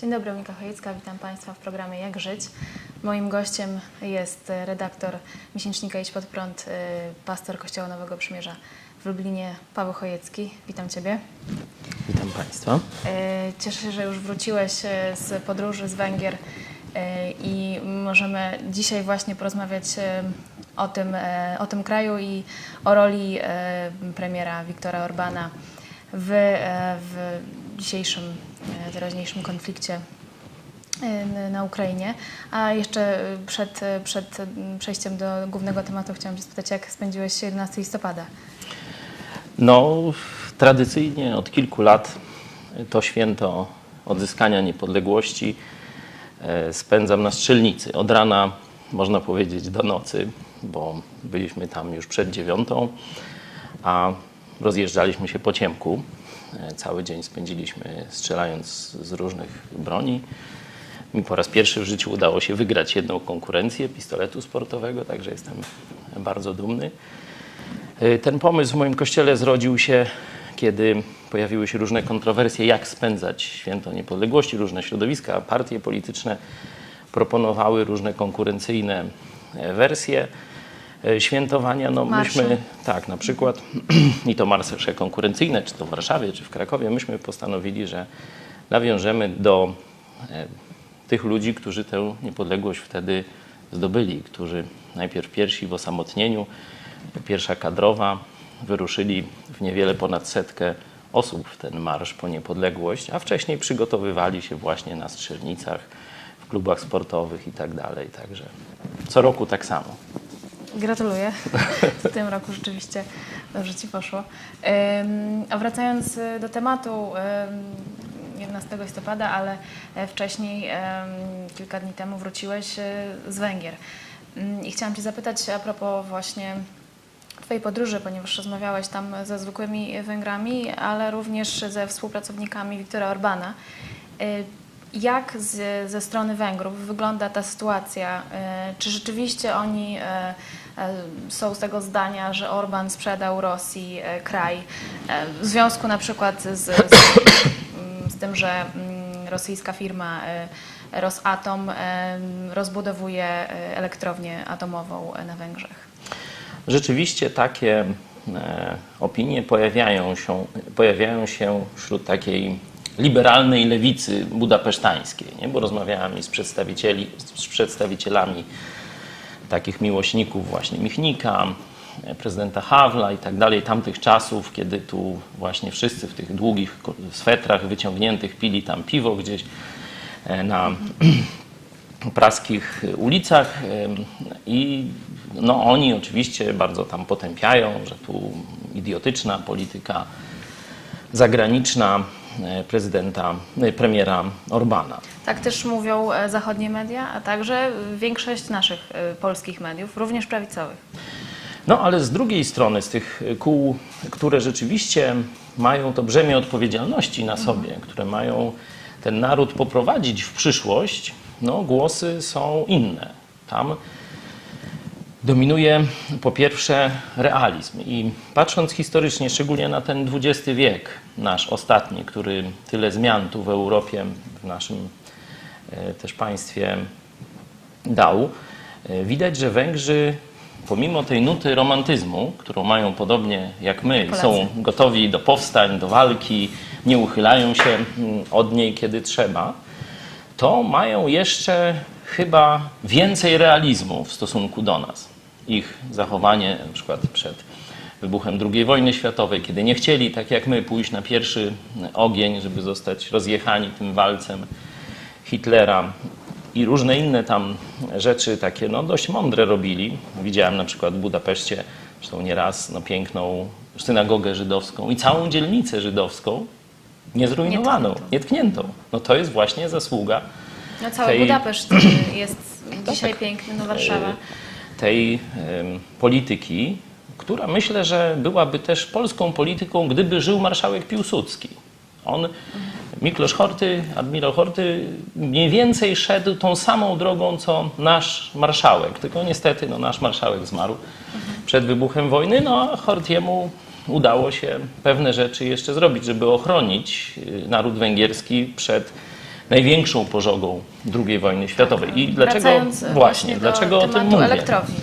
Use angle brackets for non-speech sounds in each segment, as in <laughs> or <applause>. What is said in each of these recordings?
Dzień dobry, Monika Chojecka, witam Państwa w programie Jak Żyć. Moim gościem jest e, redaktor miesięcznika Idź Pod Prąd, e, pastor Kościoła Nowego Przymierza w Lublinie, Paweł Chojecki. Witam Ciebie. Witam Państwa. E, Cieszę się, że już wróciłeś z podróży z Węgier i możemy dzisiaj właśnie porozmawiać o tym, o tym kraju i o roli premiera Wiktora Orbana w, w dzisiejszym, teraźniejszym konflikcie e, na Ukrainie. A jeszcze e, przed, e, przed e, przejściem do głównego tematu chciałam Cię spytać, jak spędziłeś 11 listopada? No, tradycyjnie od kilku lat to święto odzyskania niepodległości e, spędzam na strzelnicy. Od rana, można powiedzieć, do nocy, bo byliśmy tam już przed dziewiątą, a rozjeżdżaliśmy się po ciemku. E, Cały dzień spędziliśmy strzelając z różnych broni. Mi po raz pierwszy w życiu udało się wygrać jedną konkurencję pistoletu sportowego, także jestem bardzo dumny. Y, Ten pomysł w moim kościele zrodził się, kiedy pojawiły się różne kontrowersje, jak spędzać święto niepodległości. Różne środowiska, partie polityczne proponowały różne konkurencyjne e, wersje e, świętowania. No, Marsze. myśmy, tak, na przykład, <clears throat> i to marsze konkurencyjne, czy to w Warszawie, czy w Krakowie, myśmy postanowili, że nawiążemy do e, tych ludzi, którzy tę niepodległość wtedy zdobyli, którzy najpierw pierwsi w osamotnieniu, pierwsza kadrowa, wyruszyli w niewiele ponad setkę osób w ten marsz po niepodległość, a wcześniej przygotowywali się właśnie na strzelnicach, w klubach sportowych i tak dalej. Także co roku tak samo. Gratuluję. <laughs> W tym roku rzeczywiście dobrze Ci poszło. A wracając y, do tematu ym, 11 listopada, ale e, wcześniej, kilka dni temu wróciłeś y, z Węgier. Ym, I chciałam Cię zapytać a propos właśnie Twojej podróży, ponieważ rozmawiałeś tam ze zwykłymi Węgrami, ale również ze współpracownikami Wiktora Orbana. Jak z, ze strony Węgrów wygląda ta sytuacja? Y, Czy rzeczywiście oni y, y, są z tego zdania, że Orban sprzedał Rosji kraj w związku na przykład z, z, z tym, że mm, rosyjska firma Rosatom rozbudowuje elektrownię atomową na Węgrzech? Rzeczywiście takie e, opinie pojawiają się, pojawiają się wśród takiej liberalnej lewicy budapesztańskiej, nie? bo rozmawiałem i z, przedstawicieli, z przedstawicielami takich miłośników właśnie Michnika, prezydenta Hawla i tak dalej, tamtych czasów, kiedy tu właśnie wszyscy w tych długich swetrach wyciągniętych pili tam piwo gdzieś e, na <clears throat> praskich ulicach i no, oni oczywiście bardzo tam potępiają, że tu idiotyczna polityka zagraniczna prezydenta, e, premiera Orbana. Tak też mówią e, zachodnie media, a także większość naszych e, polskich mediów, również prawicowych. No ale z drugiej strony, z tych kół, które rzeczywiście mają to brzemię odpowiedzialności na sobie, które mają ten naród poprowadzić w przyszłość, no głosy są inne. Tam dominuje po pierwsze realizm i patrząc historycznie, szczególnie na ten XX wiek, nasz ostatni, który tyle zmian tu w Europie, w naszym e, też państwie dał, e, widać, że Węgrzy pomimo tej nuty romantyzmu, którą mają podobnie jak my, Polacy. są gotowi do powstań, do walki, nie uchylają się mm, od niej, kiedy trzeba, to mają jeszcze chyba więcej realizmu w stosunku do nas. Ich zachowanie na przykład przed wybuchem II wojny światowej, kiedy nie chcieli, tak jak my, pójść na pierwszy ogień, żeby zostać rozjechani tym walcem Hitlera i różne inne tam rzeczy takie no, dość mądre robili. Widziałem na przykład w Budapeszcie, zresztą nieraz, no, piękną synagogę żydowską i całą dzielnicę żydowską niezrujnowaną, Nietkniętą. No to jest właśnie zasługa No cały Tej- Budapeszt <clears throat> jest dzisiaj piękny, no Warszawa. Tej polityki, która myślę, że byłaby też polską polityką, gdyby żył marszałek Piłsudski. On, Miklosz Horty, admirał Horty, mniej więcej szedł tą samą drogą, co nasz marszałek. Tylko niestety no, nasz marszałek zmarł przed wybuchem wojny, no a Hortiemu udało się pewne rzeczy jeszcze zrobić, żeby ochronić y, naród węgierski przed największą pożogą II wojny światowej. I dlaczego Wracając e, właśnie, do dlaczego o tym mówię? elektrowni.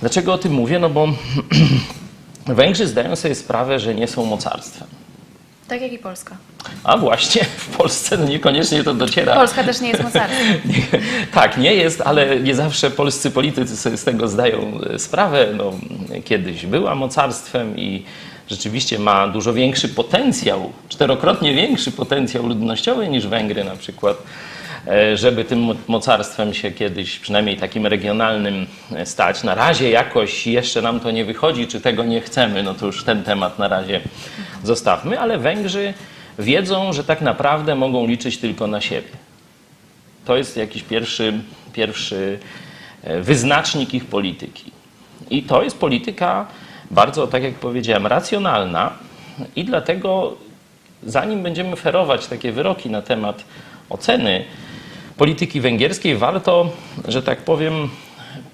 Dlaczego o tym mówię? No bo <clears throat> Węgrzy zdają sobie sprawę, że nie są mocarstwem. Tak jak i Polska. A właśnie w Polsce no niekoniecznie to dociera. Polska też nie jest mocarstwem. <laughs> Tak, nie jest, ale nie zawsze polscy politycy sobie z tego zdają e, sprawę. No, kiedyś była mocarstwem i rzeczywiście ma dużo większy potencjał, czterokrotnie większy potencjał ludnościowy niż Węgry na przykład, e, żeby tym mo- mocarstwem się kiedyś, przynajmniej takim regionalnym, e, stać. Na razie jakoś jeszcze nam to nie wychodzi, czy tego nie chcemy, no to już ten temat na razie zostawmy, ale Węgrzy wiedzą, że tak naprawdę mogą liczyć tylko na siebie. To jest jakiś pierwszy, pierwszy e, wyznacznik ich polityki. I to jest polityka bardzo, tak jak powiedziałem, racjonalna i dlatego zanim będziemy ferować takie wyroki na temat oceny polityki węgierskiej, warto, że tak powiem,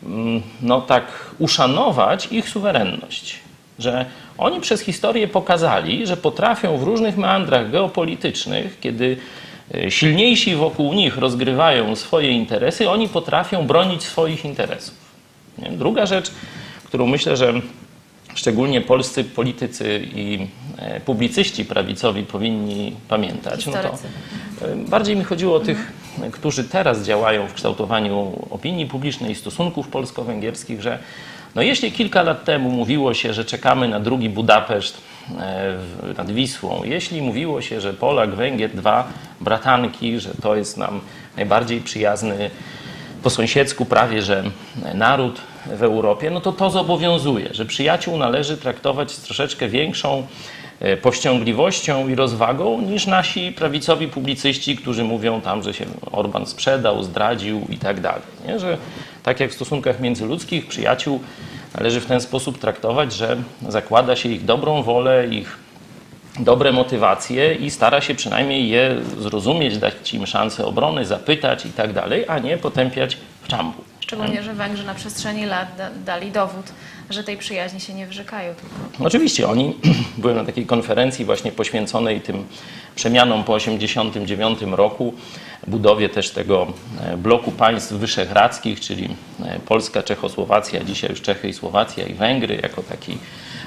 mm, no tak uszanować ich suwerenność. Że oni przez historię pokazali, że potrafią w różnych meandrach geopolitycznych, kiedy e, silniejsi wokół nich rozgrywają swoje interesy, oni potrafią bronić swoich interesów. Druga rzecz, którą myślę, że szczególnie polscy politycy i e, publicyści prawicowi powinni pamiętać, no to e, bardziej mi chodziło o tych, którzy teraz działają w kształtowaniu opinii publicznej i stosunków polsko-węgierskich, że no jeśli kilka lat temu mówiło się, że czekamy na drugi Budapeszt e, nad Wisłą, jeśli mówiło się, że Polak, Węgier, dwa bratanki, że to jest nam najbardziej przyjazny po sąsiedzku prawie, że naród w Europie, no to to zobowiązuje, że przyjaciół należy traktować z troszeczkę większą e, powściągliwością i rozwagą niż nasi prawicowi publicyści, którzy mówią tam, że się Orban sprzedał, zdradził i tak dalej. Nie? Że tak jak w stosunkach międzyludzkich przyjaciół należy w ten sposób traktować, że zakłada się ich dobrą wolę, ich dobre motywacje i stara się przynajmniej je zrozumieć, dać im szansę obrony, zapytać i tak dalej, a nie potępiać w czambu. Szczególnie, że Węgrzy na przestrzeni lat da, dali dowód, że tej przyjaźni się nie wyrzekają. Oczywiście oni, <clears throat> byłem na takiej konferencji właśnie poświęconej tym przemianom po 1989 roku, budowie też tego e, bloku państw wyszehradzkich, czyli e, Polska, Czechosłowacja, dzisiaj już Czechy i Słowacja i Węgry jako taki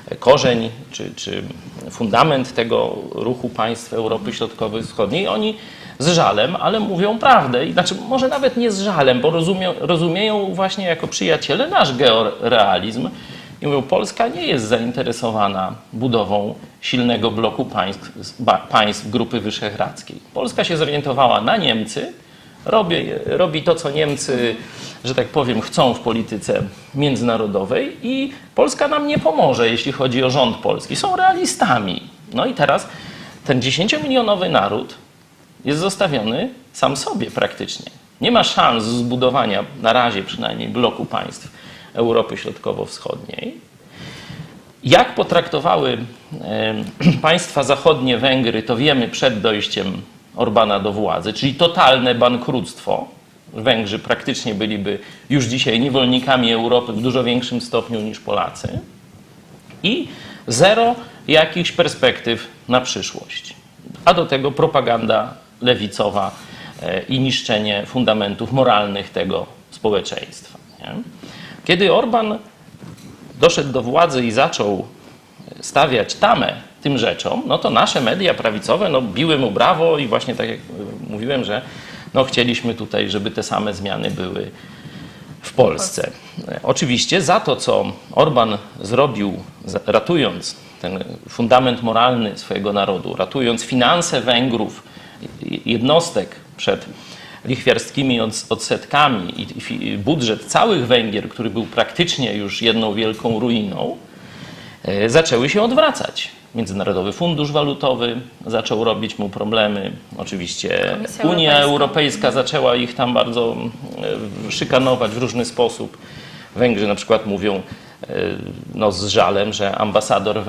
e, korzeń czy, czy fundament tego ruchu państw Europy Środkowo-Wschodniej. Oni z żalem, ale mówią prawdę. I Znaczy, może nawet nie z żalem, bo rozumieją, rozumieją właśnie jako przyjaciele nasz georealizm. I mówią, Polska nie jest zainteresowana budową silnego bloku państw, państw Grupy Wyszehradzkiej. Polska się zorientowała na Niemcy, robi, robi to, co Niemcy, że tak powiem, chcą w polityce międzynarodowej i Polska nam nie pomoże, jeśli chodzi o rząd polski. Są realistami. No i teraz ten 10-milionowy naród jest zostawiony sam sobie praktycznie. Nie ma szans zbudowania, na razie przynajmniej, bloku państw Europy Środkowo-Wschodniej. Jak potraktowały <clears throat> państwa zachodnie Węgry, to wiemy przed dojściem Orbana do władzy, czyli totalne bankructwo. Węgrzy praktycznie byliby już dzisiaj niewolnikami Europy w dużo większym stopniu niż Polacy. I zero jakichś perspektyw na przyszłość. A do tego propaganda lewicowa e, i niszczenie fundamentów moralnych tego społeczeństwa. Nie? Kiedy Orban doszedł do władzy i zaczął stawiać tamę tym rzeczom, no to nasze media prawicowe no, biły mu brawo i właśnie tak jak y, mówiłem, że no, chcieliśmy tutaj, żeby te same zmiany były w Polsce. E, Oczywiście za to, co Orban zrobił, ratując ten fundament moralny swojego narodu, ratując finanse Węgrów, jednostek przed lichwiarstkimi ods- odsetkami i- budżet całych Węgier, który był praktycznie już jedną wielką ruiną, e, zaczęły się odwracać. Międzynarodowy Fundusz Walutowy zaczął robić mu problemy. Oczywiście Komisja Unia Europejska. Europejska zaczęła ich tam bardzo e, szykanować w różny sposób. Węgrzy na przykład mówią no, z żalem, że ambasador, e,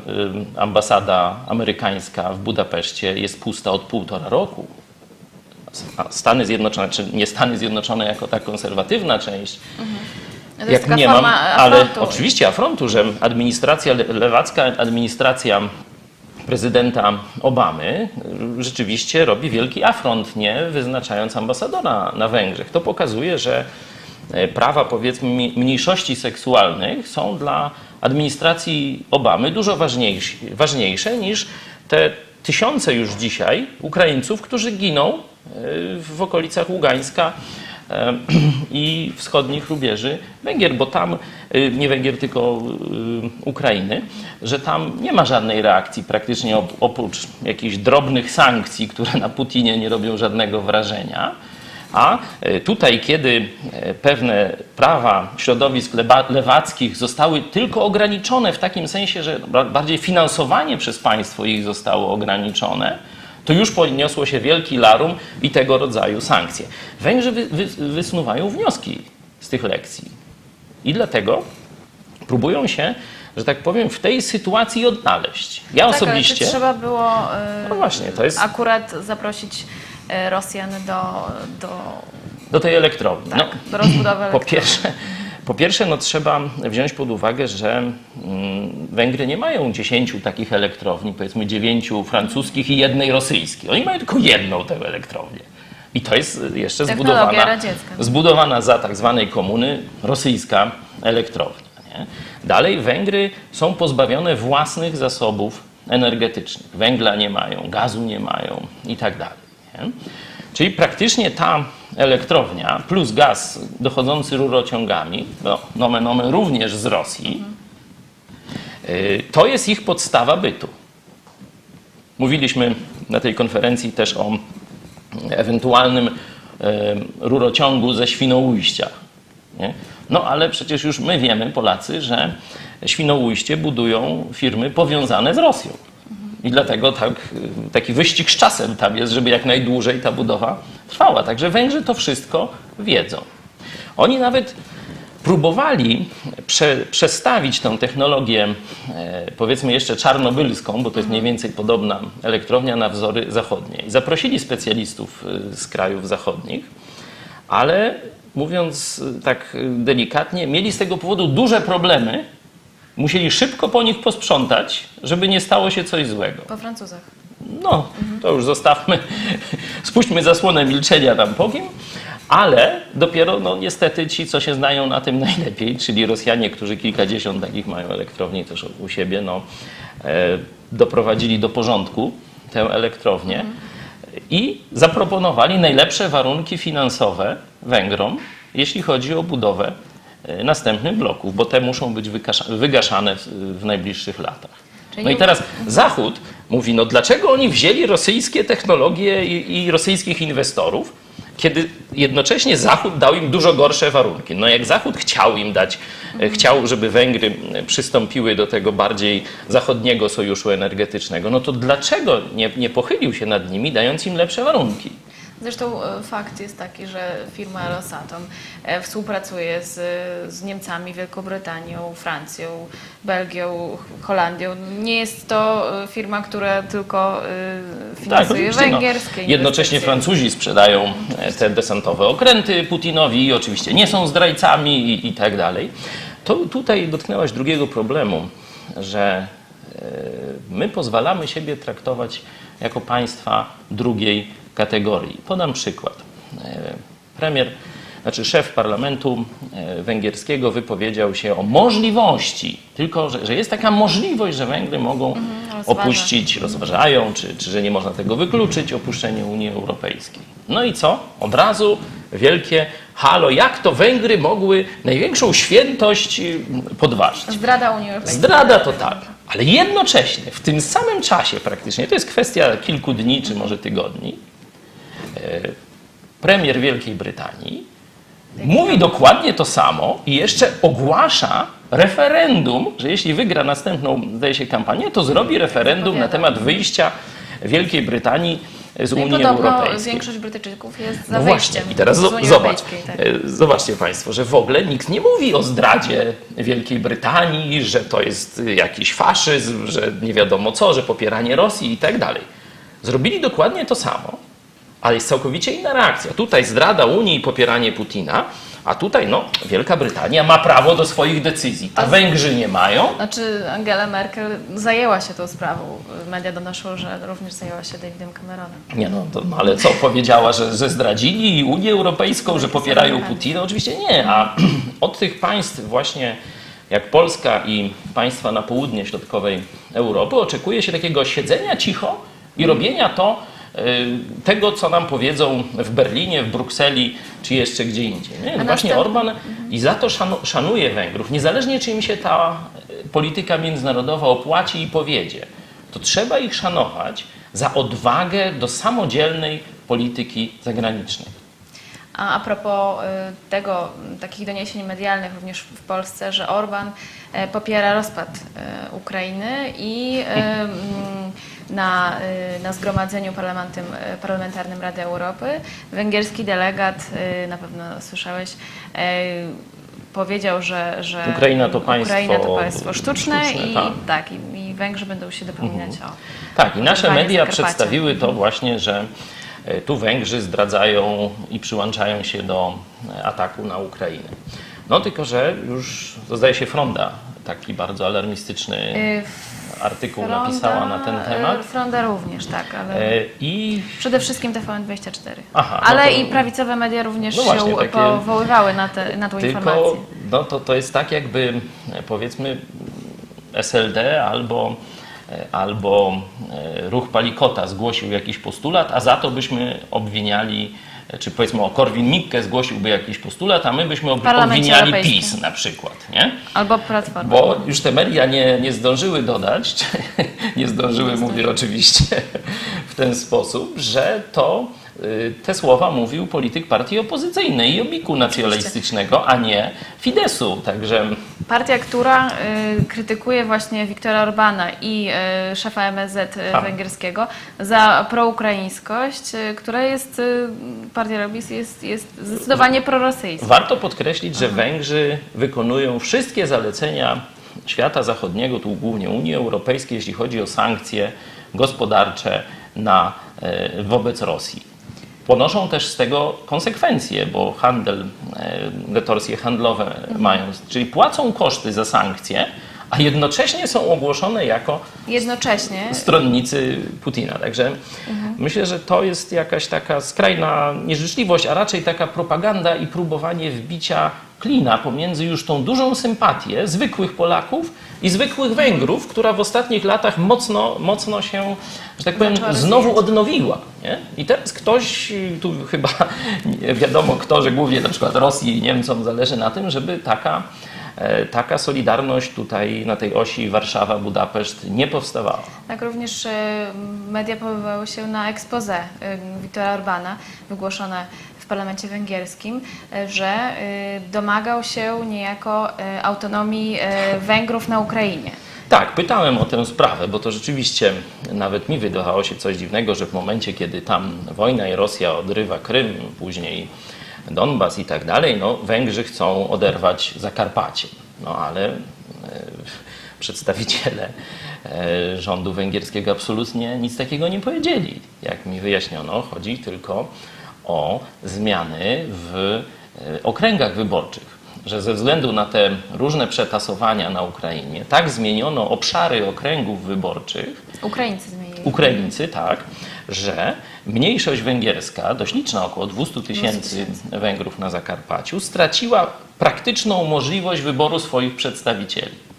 ambasada amerykańska w Budapeszcie jest pusta od półtora roku. A Stany Zjednoczone, czy nie Stany Zjednoczone jako ta konserwatywna część, jest jak nie mam, ale afrontu. oczywiście afrontu, że administracja le- lewacka, administracja prezydenta Obamy y, rzeczywiście robi wielki afront, nie wyznaczając ambasadora na Węgrzech. To pokazuje, że prawa powiedzmy mniejszości seksualnych są dla administracji Obamy dużo ważniejsi, ważniejsze niż te tysiące już dzisiaj Ukraińców, którzy giną e, w okolicach Ługańska e, <clears throat> i wschodnich rubieży Węgier, bo tam, e, nie Węgier, tylko e, Ukrainy, że tam nie ma żadnej reakcji praktycznie op- oprócz jakichś drobnych sankcji, które na Putinie nie robią żadnego wrażenia. A e, tutaj, kiedy e, pewne prawa środowisk lewackich zostały tylko ograniczone w takim sensie, że ba- bardziej finansowanie przez państwo ich zostało ograniczone, to już podniosło się wielki larum i tego rodzaju sankcje. Węgrzy wy, wy, wysnuwają wnioski z tych lekcji. I dlatego próbują się, że tak powiem, w tej sytuacji odnaleźć. Ja Tak, ale osobiście. czy trzeba było e, No właśnie, to jest akurat zaprosić Rosjan do, do, do tej elektrowni. tak, No, do rozbudowy <clears throat> Po elektrowni? pierwsze, po pierwsze no, trzeba wziąć pod uwagę, że mm, Węgry nie mają 10 takich elektrowni, powiedzmy 9 francuskich i jednej rosyjskiej. Oni mają tylko jedną tę elektrownię. I to jest jeszcze zbudowana, radziecka. zbudowana za tak zwanej komuny rosyjska elektrownia. Nie? Dalej Węgry są pozbawione własnych zasobów energetycznych. Węgla nie mają, gazu nie mają i tak dalej. Nie? Czyli praktycznie ta elektrownia plus gaz dochodzący rurociągami, no, nomen omen również z Rosji, y, to jest ich podstawa bytu. Mówiliśmy na tej konferencji też o ewentualnym e, rurociągu ze Świnoujścia. Nie? No ale przecież już my wiemy, Polacy, że Świnoujście budują firmy powiązane z Rosją. I dlatego tak, y, taki wyścig z czasem tam jest, żeby jak najdłużej ta budowa trwała. Także Węgrzy to wszystko wiedzą. Oni nawet próbowali prze, przestawić tę technologię, e, powiedzmy jeszcze czarnobylską, bo to jest mniej więcej podobna elektrownia na wzory zachodnie. I zaprosili specjalistów e, z krajów zachodnich, ale mówiąc e, tak delikatnie, mieli z tego powodu duże problemy. Musieli szybko po nich posprzątać, żeby nie stało się coś złego. Po Francuzach. No, to już zostawmy, <laughs> spuśćmy zasłonę milczenia tam po kim, ale dopiero, no niestety ci, co się znają na tym <laughs> najlepiej, czyli Rosjanie, którzy kilkadziesiąt takich mają elektrowni też u siebie, no, e, doprowadzili do porządku tę elektrownię i zaproponowali najlepsze warunki finansowe Węgrom, jeśli chodzi o budowę następnych bloków, bo te muszą być wygaszane w, w najbliższych latach. No i teraz Zachód mówi, no dlaczego oni wzięli rosyjskie technologie i, i rosyjskich inwestorów, kiedy jednocześnie Zachód dał im dużo gorsze warunki. No jak Zachód chciał im dać, e, chciał, żeby Węgry przystąpiły do tego bardziej zachodniego sojuszu energetycznego, no to dlaczego nie, nie pochylił się nad nimi, dając im lepsze warunki? Zresztą e, fakt jest taki, że firma Rosatom e, współpracuje z, z Niemcami, Wielkobrytanią, Francją, Belgią, Holandią. Nie jest to e, firma, która tylko finansuje no. węgierskie Jednocześnie inwestycje. Francuzi sprzedają te desantowe okręty Putinowi i oczywiście nie są zdrajcami i, i tak dalej. To tutaj dotknęłaś drugiego problemu, że my pozwalamy siebie traktować jako państwa drugiej kategorii. Podam przykład. E, Premier, znaczy szef parlamentu e, węgierskiego wypowiedział się o możliwości, tylko że, że jest taka możliwość, że Węgry mogą rozważa. opuścić, rozważają, czy, czy że nie można tego wykluczyć, opuszczenie Unii Europejskiej. No i co? Od razu wielkie halo, jak to Węgry mogły największą świętość y, podważyć? Zdrada Unii Europejskiej. Zdrada to tak, ale jednocześnie w tym samym czasie praktycznie, to jest kwestia kilku dni czy może tygodni, premier Wielkiej Brytanii mówi dokładnie to samo i jeszcze ogłasza referendum, że jeśli wygra następną, zdaje się, kampanię, to zrobi referendum na temat wyjścia Wielkiej Brytanii z Unii podobno Europejskiej. większość Brytyjczyków jest za No wyjściem właśnie, i teraz z zobacz. Tak. e, zobaczcie Państwo, że w ogóle nikt nie mówi o zdradzie Wielkiej Brytanii, że to jest jakiś faszyzm, że nie wiadomo co, że popieranie Rosji i tak dalej. Zrobili dokładnie to samo, ale jest całkowicie inna reakcja. Tutaj zdrada Unii i popieranie Putina, A tutaj, no, Wielka Brytania ma prawo do swoich decyzji, a Węgrzy nie mają. Znaczy Angela Merkel zajęła się tą sprawą. Media donoszą, że również zajęła się Davidem Cameronem. Nie no, to, no ale co, powiedziała, że, że zdradzili Unię Europejską, że popierają Putina? Oczywiście nie, a <clears throat> od tych państw właśnie jak Polska i państwa na południe środkowej Europy oczekuje się takiego siedzenia cicho i robienia to, tego, co nam powiedzą w Berlinie, w Brukseli, czy jeszcze gdzie indziej. Nie? Właśnie następ- Orban i za to szanu, szanuje Węgrów, niezależnie czy im się ta y, polityka międzynarodowa opłaci i powiedzie, to trzeba ich szanować za odwagę do samodzielnej polityki zagranicznej. A, a propos y, tego, takich doniesień medialnych również w Polsce, że Orban e, popiera rozpad e, Ukrainy i e, na, y, na zgromadzeniu parlamentarnym Rady Europy. Węgierski delegat, y, na pewno słyszałeś, powiedział, że, że Ukraina to państwo Ukraina to państwo sztuczne, sztuczne, i tak. tak, i, i Węgrzy będą się dopominać o Tak, i nasze media przedstawiły to właśnie, że tu Węgrzy zdradzają i przyłączają się do e, ataku na Ukrainę. No tylko, że już, to zdaje się, Fronda taki bardzo alarmistyczny Y, artykuł Fronda, napisała na ten temat. Fronda również, tak, ale... E, I Przede wszystkim TVN24. Aha, no Ale to- i prawicowe media również No właśnie, się takie- powoływały na, te, na tą informację. Tylko no to, to jest tak jakby e, powiedzmy SLD albo, e, albo e, ruch Palikota zgłosił jakiś postulat, a za to byśmy obwiniali, e, czy powiedzmy o Korwin-Mikke zgłosiłby jakiś postulat, a my byśmy ob- obwiniali. PiS na przykład, nie? Albo Platforma. Bo już te media nie, nie zdążyły dodać, <laughs> nie zdążyły, mówię oczywiście w ten sposób, że to te słowa mówił polityk partii opozycyjnej i obiku nacjonalistycznego, a nie Fidesu. Także Partia, która y, krytykuje właśnie Wiktora Orbana i y, szefa MSZ A. węgierskiego za proukraińskość, y, która jest, y, partia Robis jest, jest zdecydowanie prorosyjska. warto podkreślić, że Węgrzy wykonują wszystkie zalecenia świata zachodniego, tu głównie Unii Europejskiej, jeśli chodzi o sankcje gospodarcze na, wobec Rosji. Ponoszą też z tego konsekwencje, bo handel, e, retorsje handlowe mają, czyli płacą koszty za sankcje, a jednocześnie są ogłoszone jako Jednocześnie. stronnicy Putina. Także myślę, że to jest jakaś taka skrajna nieżyczliwość, a raczej taka propaganda i próbowanie wbicia klina pomiędzy już tą dużą sympatię zwykłych Polaków i zwykłych Węgrów, która w ostatnich latach mocno, mocno się, że tak powiem, znowu odnowiła. Nie? I teraz ktoś, tu chyba nie wiadomo kto, że głównie na przykład Rosji i Niemcom zależy na tym, żeby taka e, taka solidarność tutaj na tej osi Warszawa-Budapeszt nie powstawała. Tak, również y, media powoływały się na expose y, Wiktora Orbana, wygłoszone w parlamencie węgierskim, y, że y, domagał się niejako y, autonomii Węgrów na Ukrainie. Tak, pytałem o tę sprawę, bo to rzeczywiście nawet mi wydawało się coś dziwnego, że w momencie, kiedy tam wojna i Rosja odrywa Krym, później Donbas i tak dalej, no Węgrzy chcą oderwać Zakarpacie. No ale e, przedstawiciele e, rządu węgierskiego absolutnie nic takiego nie powiedzieli. Jak mi wyjaśniono, chodzi tylko o zmiany w e, okręgach wyborczych że ze względu na te różne przetasowania na Ukrainie, tak zmieniono obszary okręgów wyborczych, Ukraińcy zmienili. Ukraińcy, tak, że mniejszość węgierska, dość liczna, około 200 tysięcy Węgrów na Zakarpaciu, straciła praktyczną możliwość wyboru swoich przedstawicieli.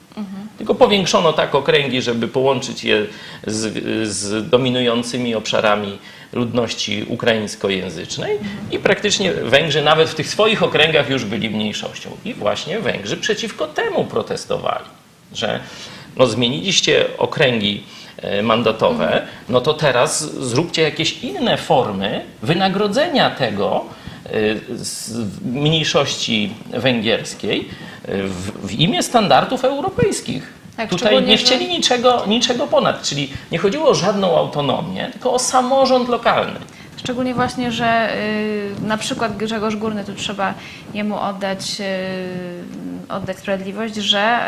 Tylko powiększono tak okręgi, żeby połączyć je z, z dominującymi obszarami ludności ukraińskojęzycznej i praktycznie Węgrzy nawet w tych swoich okręgach już byli mniejszością. I właśnie Węgrzy przeciwko temu protestowali, że no zmieniliście okręgi e, mandatowe, no to teraz zróbcie jakieś inne formy wynagrodzenia tego e, z mniejszości węgierskiej e, w, w imię standardów europejskich. Tak, Tutaj nie że- chcieli niczego, niczego ponad, czyli nie chodziło o żadną autonomię, tylko o samorząd lokalny. Szczególnie właśnie, że y, na przykład Grzegorz Górny, tu trzeba jemu oddać, y, oddać sprawiedliwość, że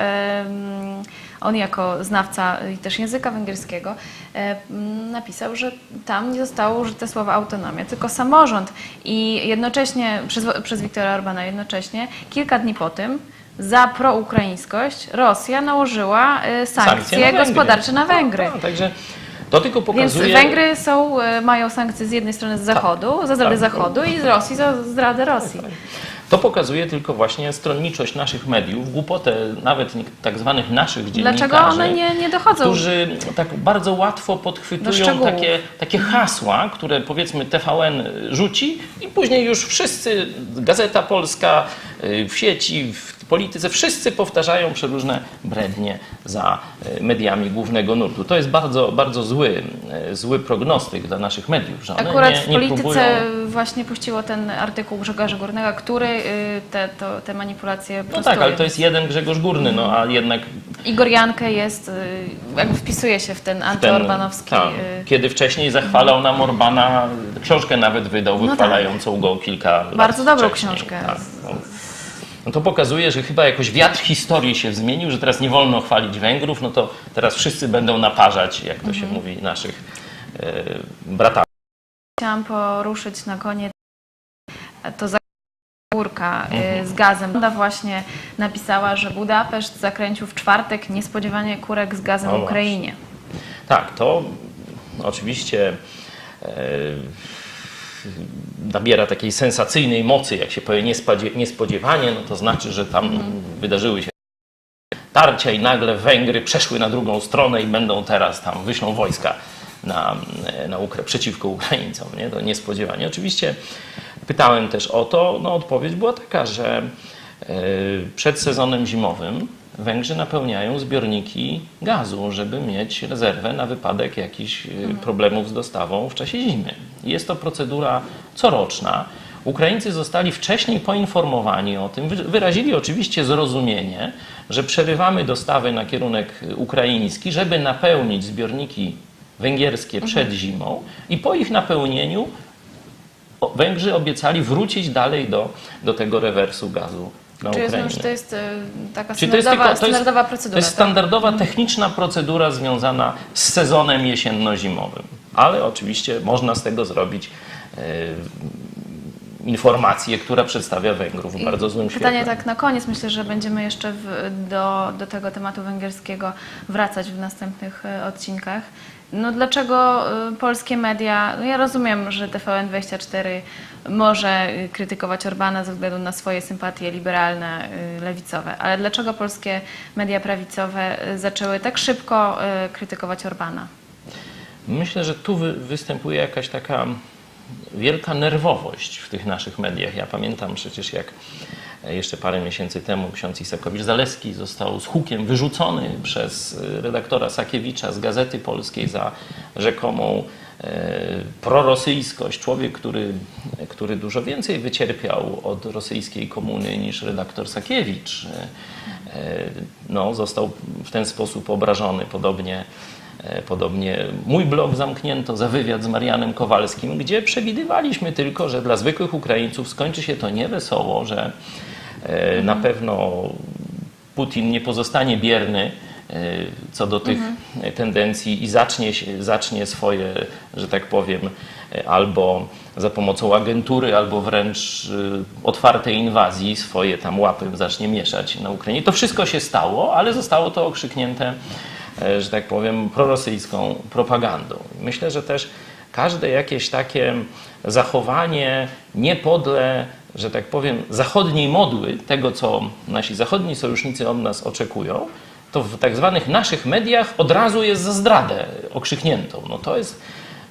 on jako znawca też języka węgierskiego m, napisał, że tam nie zostało użyte słowo autonomia, tylko samorząd. I jednocześnie, przez, przez Wiktora Orbana jednocześnie, kilka dni po tym, za proukraińskość Rosja nałożyła e, sankcje, na Węgry. gospodarcze na Węgry. No, także to tylko Więc pokazuje... Węgry są, e, mają sankcje z jednej strony z Zachodu, za zdradę tak. Zachodu i z Rosji za zdradę Rosji. To pokazuje tylko właśnie stronniczość naszych mediów, głupotę nawet tak zwanych naszych dziennikarzy. Dlaczego one nie, nie dochodzą? którzy tak bardzo łatwo podchwytują takie, takie hasła, które powiedzmy TVN rzuci i później już wszyscy, Gazeta Polska y, w sieci, w polityce, wszyscy powtarzają przeróżne brednie za y, mediami głównego nurtu. To jest bardzo, bardzo zły, y, zły prognostyk dla naszych mediów, że Akurat nie, w nie polityce próbują... właśnie puściło ten artykuł Grzegorza Górnego, który y, te, to, te manipulacje No prostuje. tak, ale to jest jeden Grzegorz Górny, no a jednak Igor Jankę jest, y, jakby wpisuje się w ten ten, antyorbanowski... tak, y, kiedy wcześniej zachwalał nam Orbana, książkę nawet wydał, No wychwalającą go kilka lat Bardzo dobrą wcześniej. książkę. Tak, no. No to pokazuje, że chyba jakoś wiatr historii się zmienił, że teraz nie wolno chwalić Węgrów, no to teraz wszyscy będą naparzać, jak to Mhm. się mówi, naszych e, bratami. Chciałam poruszyć na koniec to Górka Mhm. z gazem. Ona właśnie napisała, że Budapeszt zakręcił w czwartek niespodziewanie kurek z gazem w właśnie. Ukrainie. Tak, to oczywiście e, nabiera takiej sensacyjnej mocy, jak się powie niespodzie- niespodziewanie, no to znaczy, że tam wydarzyły się tarcia i nagle Węgry przeszły na drugą stronę i będą teraz tam, wyślą wojska na, na Ukra- przeciwko Ukraińcom. Nie? To niespodziewanie. Oczywiście pytałem też o to, no odpowiedź była taka, że e, przed sezonem zimowym Węgrzy napełniają zbiorniki gazu, żeby mieć rezerwę na wypadek jakichś e, problemów z dostawą w czasie zimy. Jest to procedura coroczna. Ukraińcy zostali wcześniej poinformowani o tym, wy- wyrazili oczywiście zrozumienie, że przerywamy dostawy na kierunek ukraiński, żeby napełnić zbiorniki węgierskie przed zimą i po ich napełnieniu Węgrzy obiecali wrócić dalej do, do tego rewersu gazu na Czy, jest, Ukrainę. czy to jest y, taka Czyli to jest, standardowa, tylko, to, jest, standardowa to procedura? jest tak? standardowa, techniczna procedura związana z sezonem jesienno-zimowym. Ale oczywiście można z tego zrobić e, informację, która przedstawia Węgrów w bardzo złym Pytanie świetle. tak na koniec. Myślę, że będziemy jeszcze w, do, do tego tematu węgierskiego wracać w następnych e, odcinkach. No dlaczego e, polskie media, no ja rozumiem, że TVN24 może e, krytykować Orbana ze względu na swoje sympatie liberalne, e, lewicowe, ale dlaczego polskie media prawicowe zaczęły tak szybko krytykować Orbana? Myślę, że tu wy, występuje jakaś taka wielka nerwowość w tych naszych mediach. Ja pamiętam przecież, jak jeszcze parę miesięcy temu ksiądz Isakowicz-Zaleski został z hukiem wyrzucony przez redaktora Sakiewicza z Gazety Polskiej za rzekomą e, prorosyjskość. Człowiek, który, który dużo więcej wycierpiał od rosyjskiej komuny niż redaktor Sakiewicz. E, e, no, został w ten sposób obrażony, podobnie E, Podobnie mój blog zamknięto za wywiad z Marianem Kowalskim, gdzie przewidywaliśmy tylko, że dla zwykłych Ukraińców skończy się to niewesoło, że e, na pewno Putin nie pozostanie bierny e, co do tych tendencji i zacznie, zacznie swoje, że tak powiem, e, albo za pomocą agentury, albo wręcz otwartej inwazji swoje tam łapy zacznie mieszać na Ukrainie. To wszystko się stało, ale zostało to okrzyknięte że tak powiem, prorosyjską propagandą. Myślę, że też każde jakieś takie zachowanie niepodle, że tak powiem, zachodniej modły, tego co nasi zachodni sojusznicy od nas oczekują, to w tak zwanych naszych mediach od razu jest za zdradę okrzykniętą. No to jest,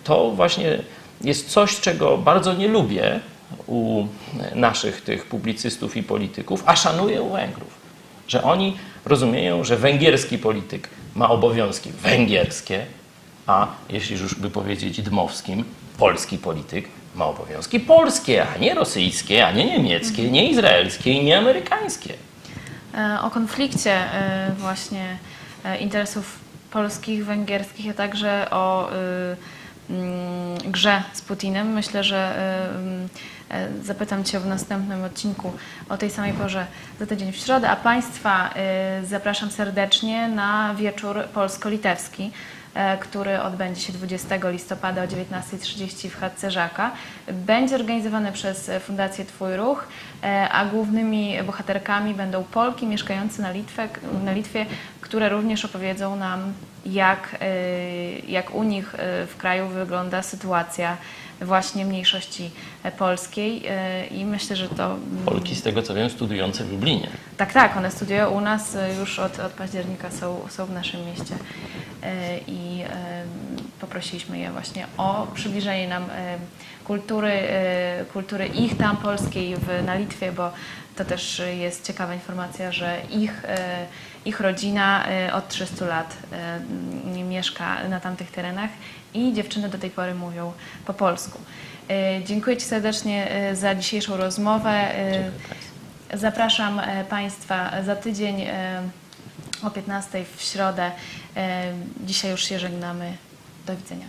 to właśnie jest coś, czego bardzo nie lubię u naszych tych publicystów i polityków, a szanuję u Węgrów że oni rozumieją, że węgierski polityk ma obowiązki węgierskie, a jeśli już by powiedzieć dmowskim, polski polityk ma obowiązki polskie, a nie rosyjskie, a nie niemieckie, nie izraelskie i nie amerykańskie. E, o konflikcie e, właśnie e, interesów polskich, węgierskich, a także o y, mm, grze z Putinem. Myślę, że y, e, zapytam Cię w następnym odcinku o tej samej porze za tydzień w środę, a Państwa zapraszam serdecznie na wieczór polsko-litewski który odbędzie się 20 listopada o 19.30 w Chatce Żaka. Będzie organizowany przez Fundację Twój Ruch, e, a głównymi bohaterkami będą Polki mieszkające na, Litwę, na Litwie, które również opowiedzą nam, jak, e, jak u nich e, w kraju wygląda sytuacja właśnie mniejszości e, polskiej e, i myślę, że to... Polki, z tego co wiem, studiujące w Lublinie. Tak, tak, one studiują u nas e, już od, od października, są, są w naszym mieście E, i e, poprosiliśmy je właśnie o przybliżenie nam e, kultury, e, kultury ich tam polskiej w, na Litwie, bo to też jest ciekawa informacja, że ich, e, ich rodzina e, od 300 lat e, mieszka na tamtych terenach i dziewczyny do tej pory mówią po polsku. E, Dziękuję Ci serdecznie e, za dzisiejszą rozmowę. E. Zapraszam e, Państwa za tydzień e, o 15 w środę. E, Dzisiaj już się żegnamy. Do widzenia.